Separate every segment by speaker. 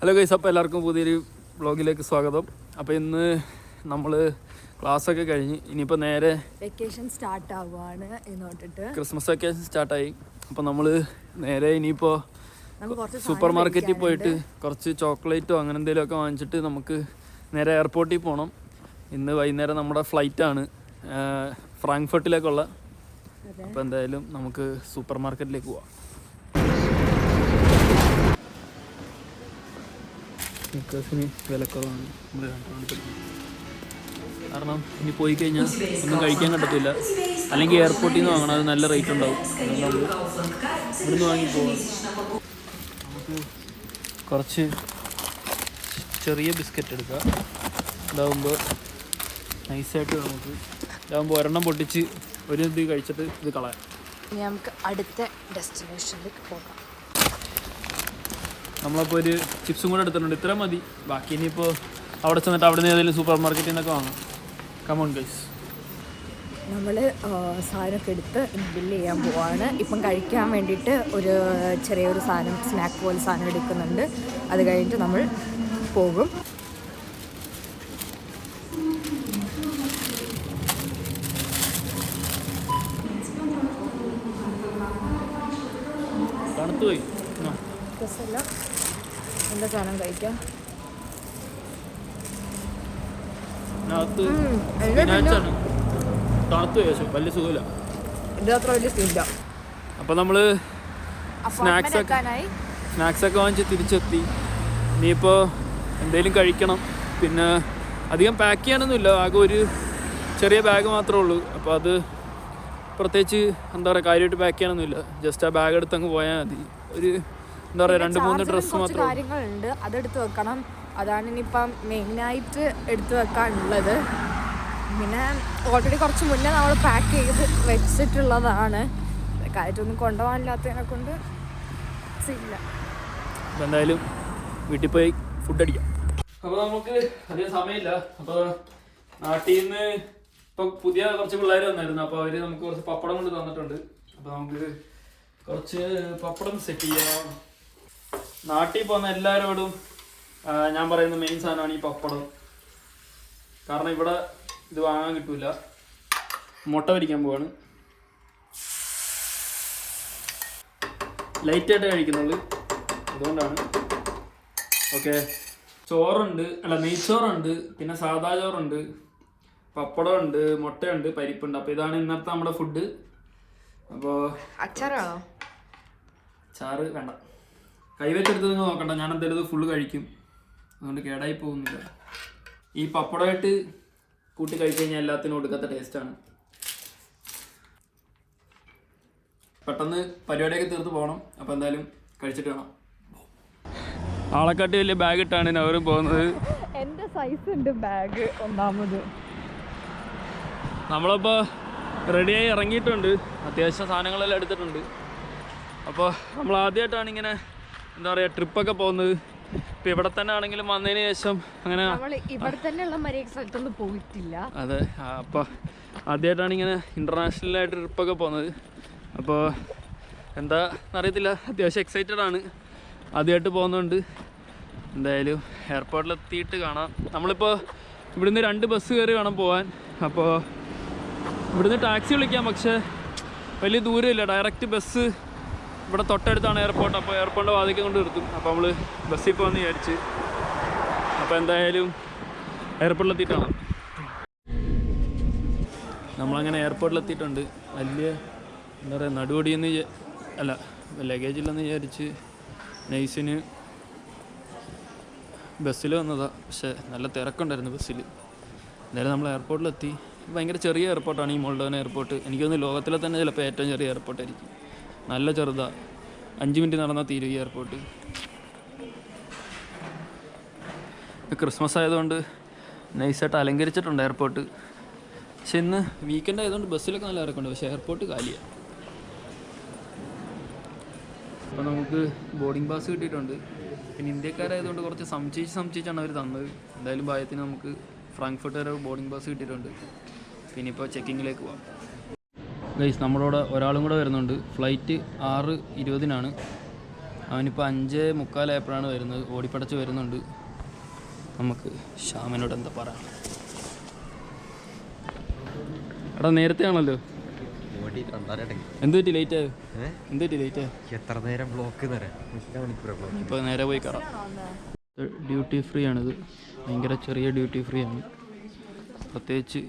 Speaker 1: Hello guys അപ്പോൾ എല്ലാവർക്കും പുതിയൊരു വ്ളോഗിലേക്ക് സ്വാഗതം. അപ്പോൾ ഇന്ന് നമ്മൾ ക്ലാസ്സൊക്കെ കഴിഞ്ഞ് ഇനിയിപ്പോൾ നേരെ
Speaker 2: വെക്കേഷൻ സ്റ്റാർട്ട് ആവുകയാണ് എന്ന് തൊട്ടിട്ട്
Speaker 1: ക്രിസ്മസ് വെക്കേഷൻ സ്റ്റാർട്ടായി അപ്പോൾ നമ്മൾ നേരെ ഇനിയിപ്പോൾ സൂപ്പർ മാർക്കറ്റിൽ പോയിട്ട് കുറച്ച് ചോക്ലേറ്റോ അങ്ങനെ എന്തെങ്കിലുമൊക്കെ വാങ്ങിച്ചിട്ട് നമുക്ക് നേരെ എയർപോർട്ടിൽ പോകണം ഇന്ന് വൈകുന്നേരം നമ്മുടെ ഫ്ലൈറ്റാണ് ഫ്രാങ്ക്ഫർട്ടിലേക്കുള്ള. അപ്പോൾ എന്തായാലും നമുക്ക് സൂപ്പർ മാർക്കറ്റിലേക്ക് പോവാം. നിക്കേഴ്സിന് വിലക്കുറവാണ്. നമ്മൾ കാരണം ഇനി പോയി കഴിഞ്ഞാൽ ഒന്നും കഴിക്കാൻ കിട്ടത്തില്ല അല്ലെങ്കിൽ എയർപോർട്ടിൽ നിന്ന് വാങ്ങണം അത് നല്ല റേറ്റ് ഉണ്ടാവും. ഇവിടുന്ന് വാങ്ങി പോവാം. നമുക്ക് കുറച്ച് ചെറിയ ബിസ്ക്കറ്റ് എടുക്കാം. ഇതാവുമ്പോൾ നൈസായിട്ട് നമുക്ക് ഇതാവുമ്പോൾ ഒരെണ്ണം പൊട്ടിച്ച് ഒരു ഇത് കഴിച്ചിട്ട് ഇത് കളയാം.
Speaker 2: ഇനി നമുക്ക് അടുത്ത ഡെസ്റ്റിനേഷനിലേക്ക് പോകാം.
Speaker 1: നമ്മളപ്പോൾ ഒരു ചിപ്സും കൂടെ എടുത്തിട്ടുണ്ട്. ഇത്ര മതി. ബാക്കി ഇനിയിപ്പോൾ അവിടെ ചെന്നിട്ട് അവിടെ നിന്ന് ഏതെങ്കിലും സൂപ്പർ മാർക്കറ്റിൽ നിന്നൊക്കെ വാങ്ങാം കമോൺ ഗൈസ്
Speaker 2: നമ്മൾ സാധനമൊക്കെ എടുത്ത് ബില്ല് ചെയ്യാൻ പോവാണ്. ഇപ്പം കഴിക്കാൻ വേണ്ടിയിട്ട് ഒരു ചെറിയൊരു സാധനം സ്നാക്ക് പോലെ സാധനം എടുക്കുന്നുണ്ട്. അത് കഴിഞ്ഞിട്ട് നമ്മൾ പോകും
Speaker 1: തണുത്ത് പോയി ആ.
Speaker 2: രസമല്ല എന്താ സാധനം കഴിക്കാം
Speaker 1: ഇതിനകത്ത്
Speaker 2: ഉം, അതിന്റെ
Speaker 1: spinach ആണ് തണുത്ത് പോയി പക്ഷേ വലിയ സുഖമില്ല
Speaker 2: ഇത് അത്ര വലിയ
Speaker 1: കഴിക്കാം നമ്മൾ സ്നാക്സ് ഒക്കെ
Speaker 2: എത്താനായി
Speaker 1: സ്നാക്സ് ഒക്കെ വാങ്ങിച്ച് തിരിച്ചെത്തി. ഇനിയിപ്പോൾ എന്തെങ്കിലും കഴിക്കണം. പിന്നെ അധികം പാക്ക് ചെയ്യാനൊന്നുമില്ല. ആകെ ഒരു ചെറിയ ബാഗ് മാത്രമേ ഉള്ളൂ. അപ്പോൾ അത് പ്രത്യേകിച്ച് എന്താ പറയുക കാര്യമായിട്ട് പാക്ക് ചെയ്യാനൊന്നുമില്ല. ജസ്റ്റ് ആ ബാഗ് എടുത്ത് അങ്ങ് പോയാൽ മതി. ഒരു എന്താ പറയുക രണ്ട് മൂന്ന് ഡ്രസ്സ് മാത്രം.
Speaker 2: കാര്യങ്ങളുണ്ട്. അതെടുത്ത് വെക്കണം. അതാണ് ഇനിയിപ്പം മെയിനായിട്ട് എടുത്ത് വെക്കാനുള്ളത്. പിന്നെ ഓൾറെഡി കുറച്ച് മുന്നേ നമ്മൾ പാക്ക് ചെയ്ത് വെച്ചിട്ടുള്ളതാണ്. കാര്യമൊന്നും കൊണ്ടുപോകാനില്ലാത്തതിനെ കൊണ്ട് ഇല്ല
Speaker 1: എന്തായാലും വീട്ടിൽ പോയി ഫുഡ് അടിക്കാം. അപ്പോൾ നമുക്ക് അധികം സമയമില്ല. അപ്പോൾ നാട്ടിൽ നിന്ന് ഇപ്പൊ പുതിയ കുറച്ച് പിള്ളേർ വന്നായിരുന്നു. അപ്പോൾ അവർ നമുക്ക് കുറച്ച് പപ്പടം കൊണ്ട് തന്നിട്ടുണ്ട്. അപ്പോൾ നമുക്ക് കുറച്ച് പപ്പടം സെറ്റ് ചെയ്യാം. നാട്ടിൽ പോകുന്ന എല്ലാവരോടും ഞാൻ പറയുന്ന മെയിൻ സാധനമാണ് ഈ പപ്പടം. കാരണം ഇവിടെ ഇത് വാങ്ങാൻ കിട്ടൂല. മുട്ട പൊരിക്കാൻ പോവാണ്. ലൈറ്റായിട്ട് കഴിക്കുന്നുള്ളൂ അതുകൊണ്ടാണ്. ഓക്കെ ചോറുണ്ട് അല്ല നെയ്ച്ചോറുണ്ട് പിന്നെ സാദാ ചോറുണ്ട് പപ്പടമുണ്ട് മുട്ടയുണ്ട് പരിപ്പുണ്ട്. അപ്പോൾ ഇതാണ് ഇന്നത്തെ നമ്മുടെ ഫുഡ് അപ്പോൾ
Speaker 2: അച്ചാറാണോ?
Speaker 1: അച്ചാറ് വേണ്ട. കൈവച്ചെടുത്ത് നിങ്ങൾ നോക്കണ്ട. ഞാൻ എന്തായാലും ഇത് ഫുള്ള് കഴിക്കും. അതുകൊണ്ട് കേടായി പോകുന്നില്ല. ഈ പപ്പടമായിട്ട് കൂട്ടി കഴിച്ചു കഴിഞ്ഞാൽ എല്ലാത്തിനും ടേസ്റ്റ് ടേസ്റ്റാണ് പെട്ടെന്ന് പരിപാടിയൊക്കെ തീർത്ത് പോകണം. അപ്പോൾ എന്തായാലും കഴിച്ചിട്ട് വേണം. ആളെക്കാട്ടി വലിയ ബാഗ് ഇട്ടാണ് അവർ പോകുന്നത്.
Speaker 2: എന്റെ സൈസ് ഉണ്ട് ബാഗ് ഒന്നാമത്.
Speaker 1: നമ്മളിപ്പോൾ റെഡിയായി ഇറങ്ങിയിട്ടുണ്ട്. അത്യാവശ്യം സാധനങ്ങളെല്ലാം എടുത്തിട്ടുണ്ട്. അപ്പോൾ നമ്മൾ ആദ്യമായിട്ടാണ് ഇങ്ങനെ എന്താ പറയുക ട്രിപ്പൊക്കെ പോകുന്നത്. ഇപ്പൊ ഇവിടെ തന്നെ ആണെങ്കിലും വന്നതിന് ശേഷം അങ്ങനെ
Speaker 2: ഇവിടെ തന്നെയുള്ള മര്യാദ സ്ഥലത്തൊന്നും പോയിട്ടില്ല.
Speaker 1: അതെ അപ്പോൾ ആദ്യമായിട്ടാണ് ഇങ്ങനെ ഇന്റർനാഷണൽ ആയിട്ട് ട്രിപ്പൊക്കെ പോകുന്നത്. അപ്പോൾ എന്താ അറിയത്തില്ല അത്യാവശ്യം എക്സൈറ്റഡ് ആണ്. ആദ്യമായിട്ട് പോകുന്നതുകൊണ്ട് എന്തായാലും എയർപോർട്ടിലെത്തിയിട്ട് കാണാം. നമ്മളിപ്പോ ഇവിടുന്ന് രണ്ട് ബസ് കയറി വേണം പോകാൻ അപ്പോൾ ഇവിടുന്ന് ടാക്സി വിളിക്കാം പക്ഷെ വലിയ ദൂരമില്ല. ഡയറക്റ്റ് ബസ് ഇവിടെ തൊട്ടടുത്താണ് എയർപോർട്ട് അപ്പോൾ എയർപോർട്ടിന്റെ വാതിക്കും കൊണ്ട് നിർത്തും. അപ്പോൾ നമ്മൾ ബസ്സിൽ പോകാമെന്ന് വിചാരിച്ച്. അപ്പോൾ എന്തായാലും എയർപോർട്ടിലെത്തിയിട്ടാണ് നമ്മളങ്ങനെ എയർപോർട്ടിലെത്തിയിട്ടുണ്ട് വലിയ എന്താ പറയുക നടുവടിയെന്ന് അല്ല ലഗേജ് ഇല്ലെന്ന് വിചാരിച്ച് നൈസിന് ബസ്സിൽ വന്നതാ. പക്ഷേ നല്ല തിരക്കുണ്ടായിരുന്നു ബസ്സിൽ എന്തായാലും നമ്മൾ എയർപോർട്ടിലെത്തി ഭയങ്കര ചെറിയ എയർപോർട്ടാണ് ഈ മോൾഡോൻ എയർപോർട്ട് എനിക്ക് തോന്നുന്നു ലോകത്തിലെ തന്നെ ചിലപ്പോൾ ഏറ്റവും ചെറിയ എയർപോർട്ടായിരിക്കും നല്ല ചെറുതാ. അഞ്ച് മിനിറ്റ് നടന്നാൽ തീരും ഈ എയർപോർട്ട് ക്രിസ്മസ് ആയതുകൊണ്ട് നൈസായിട്ട് അലങ്കരിച്ചിട്ടുണ്ട് എയർപോർട്ട് പക്ഷെ ഇന്ന് വീക്കെൻഡ് ആയതുകൊണ്ട് ബസ്സിലൊക്കെ നല്ല ഇറക്കുന്നുണ്ട് പക്ഷേ എയർപോർട്ട് കാലിയാണ് അപ്പോൾ നമുക്ക് ബോർഡിംഗ് പാസ് കിട്ടിയിട്ടുണ്ട്. പിന്നെ ഇന്ത്യക്കാരായതുകൊണ്ട് കുറച്ച് സംശയിച്ച് സംശയിച്ചാണ് അവർ തന്നത്. എന്തായാലും ഭയത്തിന് നമുക്ക് ഫ്രാങ്ക്ഫർട്ട് വരെ ബോർഡിംഗ് പാസ് കിട്ടിയിട്ടുണ്ട്. പിന്നെ ഇപ്പോൾ ചെക്കിങ്ങിലേക്ക് പോകാം ഗൈസ് നമ്മളോട് ഒരാളും കൂടെ വരുന്നുണ്ട്. ഫ്ലൈറ്റ് ആറ് ഇരുപതിനാണ്. അവനിപ്പോൾ അഞ്ച് മുക്കാലായപ്പോഴാണ് വരുന്നത്. ഓടിപ്പടച്ച് വരുന്നുണ്ട്. നമുക്ക് ശ്യാമിനോട് എന്താ പറയാം എടാ നേരത്തെ ആണല്ലോ. എന്ത് പറ്റി ലേറ്റ് ആയോ? എന്ത് പറ്റി ലേറ്റ് ആയോ?
Speaker 3: എത്ര നേരം ബ്ലോക്ക്
Speaker 1: ഇപ്പോൾ നേരെ പോയി കയറാം ഡ്യൂട്ടി ഫ്രീ ആണിത്. ഭയങ്കര ചെറിയ ഡ്യൂട്ടി ഫ്രീ ആണ്. പ്രത്യേകിച്ച്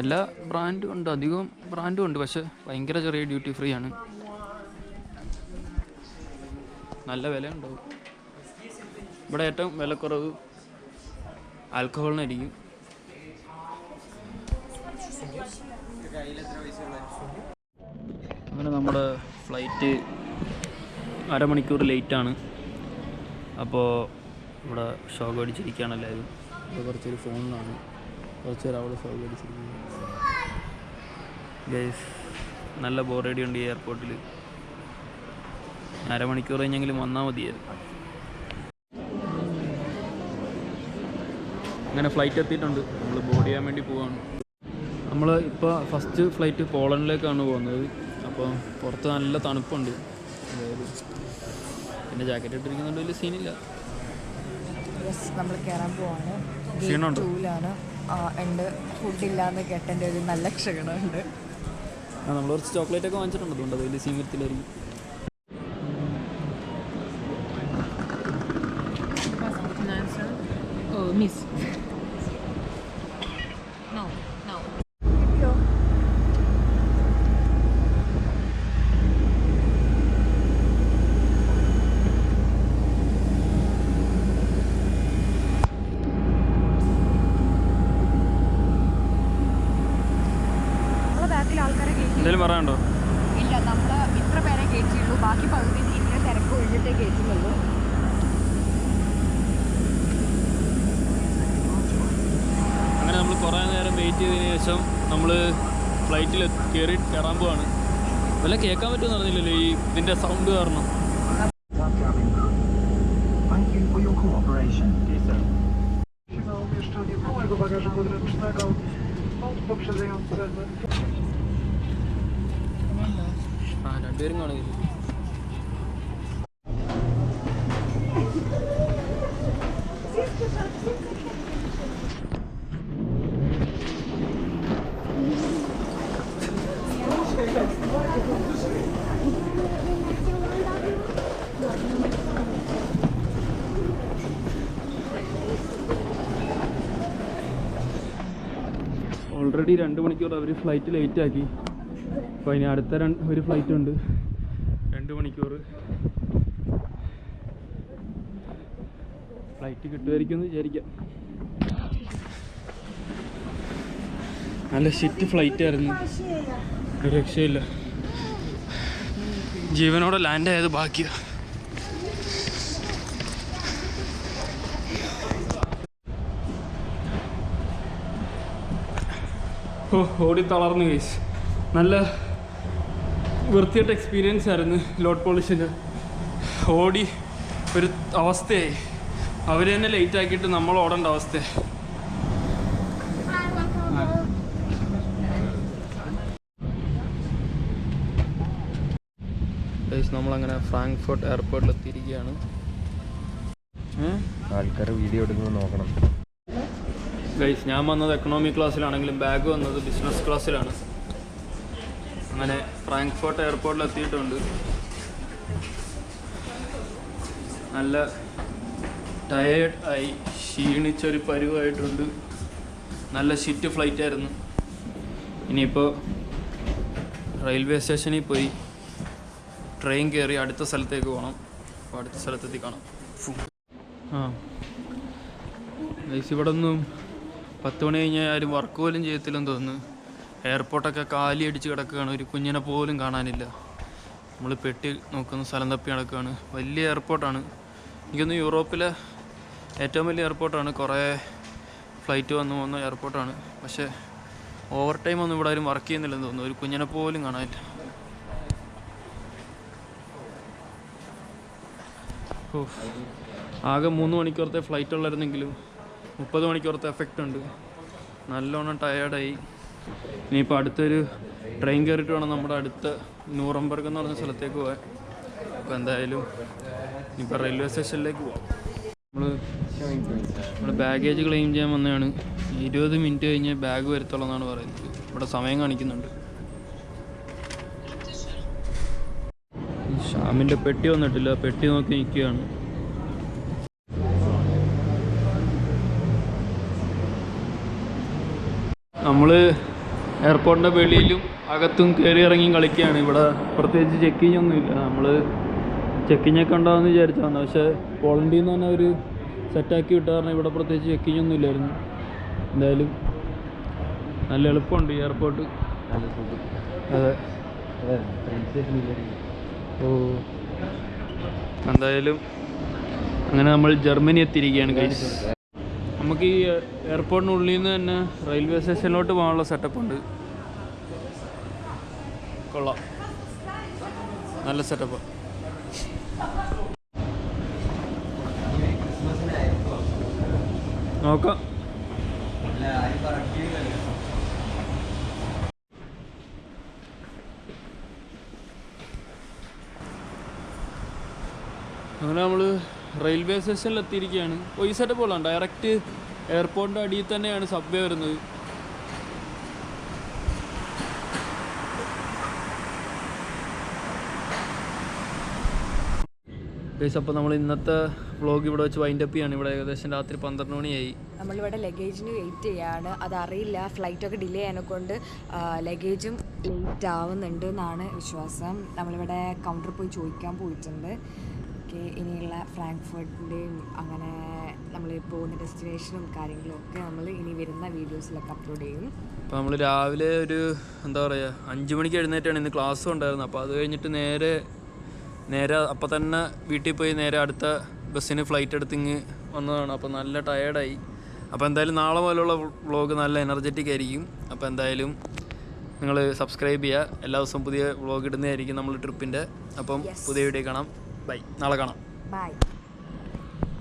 Speaker 1: എല്ലാ ബ്രാൻഡും ഉണ്ട് അധികം ബ്രാൻഡും ഉണ്ട് പക്ഷെ ഭയങ്കര ചെറിയ ഡ്യൂട്ടി ഫ്രീ ആണ്. നല്ല വില ഉണ്ടാവും ഇവിടെ ഏറ്റവും വിലക്കുറവ് ആൽക്കഹോളിനായിരിക്കും. അങ്ങനെ നമ്മുടെ ഫ്ലൈറ്റ് അരമണിക്കൂർ ലേറ്റാണ് അപ്പോൾ ഇവിടെ ഷോക്ക് അടിച്ചിരിക്കുകയാണ് എല്ലാവരും. ഇപ്പോൾ കുറച്ചൊരു ഫോണിലാണ് കുറച്ച് പേർ അവിടെ ഷോക്ക് അടിച്ചിരിക്കുന്നു. ഗൈസ് നല്ല ബോറടി ഉണ്ട് ഈ എയർപോർട്ടിൽ അരമണിക്കൂർ കഴിഞ്ഞെങ്കിലും വന്നാൽ മതിയായിരുന്നു. അങ്ങനെ ഫ്ലൈറ്റ് എത്തിയിട്ടുണ്ട്. നമ്മൾ ബോർഡ് ചെയ്യാൻ വേണ്ടി പോവാണ്. നമ്മൾ ഇപ്പോൾ ഫസ്റ്റ് ഫ്ലൈറ്റ് പോളണ്ടിലേക്കാണ് പോകുന്നത്. അപ്പോൾ പുറത്ത് നല്ല തണുപ്പുണ്ട്. അതായത് പിന്നെ ജാക്കറ്റ് ഇട്ടിരിക്കുന്നുണ്ട് വലിയ സീനില്ല
Speaker 2: നമ്മൾ കയറാൻ പോവാണ്.
Speaker 1: ക്ഷീണമുണ്ടോ?
Speaker 2: ഉണ്ട്. ഫുഡില്ലാന്ന് കേട്ടന്റെ ഒരു നല്ല ക്ഷീണമുണ്ട്.
Speaker 1: നമ്മൾ കുറച്ച് ചോക്ലേറ്റ് ഒക്കെ വാങ്ങിച്ചിട്ടുണ്ട്. അതുകൊണ്ട് അത് വലിയ സീൻ വരത്തില്ലായിരിക്കും പറയാനുണ്ടോ?
Speaker 2: ഇല്ല നമ്മൾ ഇത്ര പേരെ കയറ്റിയുള്ളൂ ബാക്കി പകുതി ഇങ്ങനെ തിരക്ക് ഒഴിഞ്ഞിട്ടേ കയറ്റുന്നുള്ളൂ
Speaker 1: അങ്ങനെ നമ്മൾ കുറേ നേരം വെയിറ്റ് ചെയ്തതിന് ശേഷം നമ്മൾ ഫ്ലൈറ്റിൽ കയറി കയറാൻ പോവാണ്. വല്ല കേൾക്കാൻ പറ്റുമെന്ന് അറിഞ്ഞില്ലല്ലോ ഈ ഇതിന്റെ സൗണ്ട് കാരണം.
Speaker 4: umieszczenie bagażu podręcznego
Speaker 1: രണ്ടുപേരും കാണുകയില്ല ഓൾറെഡി രണ്ട് മണിക്കൂർ അവർ ഫ്ലൈറ്റ് ലേറ്റ് ആക്കി. അപ്പോൾ ഇനി അടുത്ത രണ്ട് ഒരു ഫ്ലൈറ്റ് ഉണ്ട്. രണ്ട് മണിക്കൂർ. ഫ്ലൈറ്റ് കിട്ടുമായിരിക്കും എന്ന് വിചാരിക്കാം. നല്ല ഷിറ്റ് ഫ്ലൈറ്റ് ആയിരുന്നു. ഒരു രക്ഷയില്ല. ജീവനോടെ ലാൻഡ് ആയത് ബാക്കിയാ ഓ ഓടി തളർന്നു കേസ് നല്ല വൃത്തിയായിട്ട് എക്സ്പീരിയൻസ് ആയിരുന്നു ലോഡ് പോളിഷിന് ഓടി ഒരു അവസ്ഥയായി. അവർ തന്നെ ലേറ്റ് ആക്കിയിട്ട് നമ്മൾ ഓടേണ്ട അവസ്ഥ. നമ്മളങ്ങനെ ഫ്രാങ്ക്ഫർട്ട് എയർപോർട്ടിൽ എത്തിയിരിക്കുകയാണ്.
Speaker 3: ആൾക്കാർ വീഡിയോ എടുക്കുന്നത് നോക്കണം.
Speaker 1: ഗൈസ് ഞാൻ വന്നത് എക്കണോമിക് ക്ലാസ്സിലാണെങ്കിലും ബാഗ് വന്നത് ബിസിനസ് ക്ലാസ്സിലാണ് അങ്ങനെ ഫ്രാങ്ക്ഫോർട്ട് എയർപോർട്ടിൽ എത്തിയിട്ടുണ്ട് നല്ല ടയേർഡ് ആയി ക്ഷീണിച്ചൊരു പരുവായിട്ടുണ്ട്. നല്ല ഷിറ്റ് ഫ്ലൈറ്റ് ആയിരുന്നു. ഇനിയിപ്പോൾ റെയിൽവേ സ്റ്റേഷനിൽ പോയി ട്രെയിൻ കയറി അടുത്ത സ്ഥലത്തേക്ക് പോകണം അപ്പോൾ അടുത്ത സ്ഥലത്തെത്തി കാണാം. ആ. ഇവിടെ ഒന്നും പത്ത് മണി കഴിഞ്ഞാൽ ആരും വർക്ക് പോലും ചെയ്യത്തില്ലെന്ന് തോന്നുന്നു. എയർപോർട്ടൊക്കെ കാലി അടിച്ച് കിടക്കുകയാണ്. ഒരു കുഞ്ഞിനെ പോലും കാണാനില്ല. നമ്മൾ പെട്ടി നോക്കുന്ന സ്ഥലം തപ്പി നടക്കുകയാണ്. വലിയ എയർപോർട്ടാണ്. എനിക്കൊന്ന് യൂറോപ്പിലെ ഏറ്റവും വലിയ എയർപോർട്ടാണ്. കുറേ ഫ്ലൈറ്റ് വന്നു പോകുന്ന എയർപോർട്ടാണ്. പക്ഷേ ഓവർ ടൈം ഒന്നും ഇവിടെ ആരും വർക്ക് ചെയ്യുന്നില്ലെന്ന് തോന്നുന്നു. ഒരു കുഞ്ഞിനെ പോലും കാണാനില്ല. ആകെ മൂന്ന് മണിക്കൂറത്തെ ഫ്ലൈറ്റ് ഉള്ളായിരുന്നെങ്കിലും മുപ്പത് മണിക്കൂറത്തെ എഫക്റ്റ് ഉണ്ട്. നല്ലോണം ടയേർഡായി ഇനിയിപ്പോൾ അടുത്തൊരു ട്രെയിൻ കയറിയിട്ട് വേണം നമ്മുടെ അടുത്ത നൂറംബർഗ് എന്ന് പറഞ്ഞ സ്ഥലത്തേക്ക് പോകാൻ. അപ്പോൾ എന്തായാലും ഇനിയിപ്പോൾ റെയിൽവേ സ്റ്റേഷനിലേക്ക് പോവാം. നമ്മൾ നമ്മൾ ബാഗേജ് ക്ലെയിം ചെയ്യാൻ വന്നതാണ്. ഇരുപത് മിനിറ്റ് കഴിഞ്ഞ് ബാഗ് വരുത്തുള്ളതെന്നാണ് പറയുന്നത്. ഇവിടെ സമയം കാണിക്കുന്നുണ്ട്. ഷാമിന്റെ പെട്ടി വന്നിട്ടില്ല. പെട്ടി നോക്കി നിൽക്കുകയാണ്. നമ്മൾ എയർപോർട്ടിന്റെ വെളിയിലും അകത്തും കയറി ഇറങ്ങിയും കളിക്കുകയാണ്. ഇവിടെ പ്രത്യേകിച്ച് ചെക്കിങ് ഒന്നും ഇല്ല നമ്മൾ ചെക്കിങ് ഒക്കെ ഉണ്ടാവുമെന്ന് വിചാരിച്ചു വന്നത് പക്ഷേ പോളണ്ടിയിൽ നിന്ന് തന്നെ ഒരു സെറ്റാക്കി വിട്ട കാരണം ഇവിടെ പ്രത്യേകിച്ച് ചെക്കിങ് ഒന്നും ഇല്ലായിരുന്നു എന്തായാലും നല്ല എളുപ്പമുണ്ട് ഈ എയർപോർട്ട്. അതെ. ഓ. എന്തായാലും അങ്ങനെ നമ്മൾ ജർമ്മനി എത്തിയിരിക്കുകയാണ് കഴിച്ച് നമുക്ക് ഈ എയർപോർട്ടിനുള്ളിൽ നിന്ന് തന്നെ റെയിൽവേ സ്റ്റേഷനിലോട്ട് പോകാനുള്ള സെറ്റപ്പ് ഉണ്ട്. കൊള്ളാം. നല്ല സെറ്റപ്പ് നോക്കാം. അങ്ങനെ നമ്മൾ റെയിൽവേ സ്റ്റേഷനിൽ എത്തിയിരിക്കുകയാണ് ഓ ഈ ഡയറക്റ്റ് എയർപോർട്ടിന്റെ അടിയിൽ തന്നെയാണ് സബ്വേ വരുന്നത്. ഗൈസ് അപ്പോൾ നമ്മൾ ഇന്നത്തെ വ്ലോഗ് ഇവിടെ വെച്ച് വൈൻഡ് അപ്പ് ചെയ്യാണ്. ഇവിടെ ഏകദേശം രാത്രി പന്ത്രണ്ട് മണിയായി.
Speaker 2: നമ്മളിവിടെ ലഗേജിന് വെയിറ്റ് ചെയ്യാണ്. അതറിയില്ല ഫ്ലൈറ്റൊക്കെ ഡിലേ ആയതിനെ കൊണ്ട് ലഗേജും ലേറ്റ് ആവുന്നുണ്ട് എന്നാണ് വിശ്വാസം. നമ്മളിവിടെ കൗണ്ടറിൽ പോയി ചോദിക്കാൻ പോയിട്ടുണ്ട്. ഓക്കെ ഇനിയുള്ള ഫ്രാങ്ക്ഫർട്ടിന്റെയും അങ്ങനെ നമ്മൾ പോകുന്ന ഡെസ്റ്റിനേഷനും കാര്യങ്ങളും ഒക്കെ നമ്മൾ ഇനി വരുന്ന വീഡിയോസിലൊക്കെ അപ്ലോഡ് ചെയ്യും.
Speaker 1: അപ്പോൾ നമ്മൾ രാവിലെ ഒരു എന്താ പറയുക അഞ്ച് മണിക്ക് എഴുന്നേറ്റാണ് ഇന്ന് ക്ലാസ് ഉണ്ടായിരുന്നത്. അപ്പോൾ അത് കഴിഞ്ഞിട്ട് നേരെ നേരെ അപ്പോൾ തന്നെ വീട്ടിൽ പോയി നേരെ അടുത്ത ബസ്സിന് ഫ്ലൈറ്റ് എടുത്ത് ഇങ്ങ് വന്നതാണ്. അപ്പോൾ നല്ല ടയേർഡായി അപ്പോൾ എന്തായാലും നാളെ പോലെയുള്ള വ്ളോഗ് നല്ല എനർജറ്റിക് ആയിരിക്കും. അപ്പോൾ എന്തായാലും നിങ്ങൾ സബ്സ്ക്രൈബ് ചെയ്യുക. എല്ലാ ദിവസവും പുതിയ വ്ളോഗ് ഇടുന്നതായിരിക്കും നമ്മൾ ട്രിപ്പിന്റെ അപ്പം പുതിയ വീഡിയോ കാണാം. ബൈ. നാളെ കാണാം.
Speaker 2: ബൈ.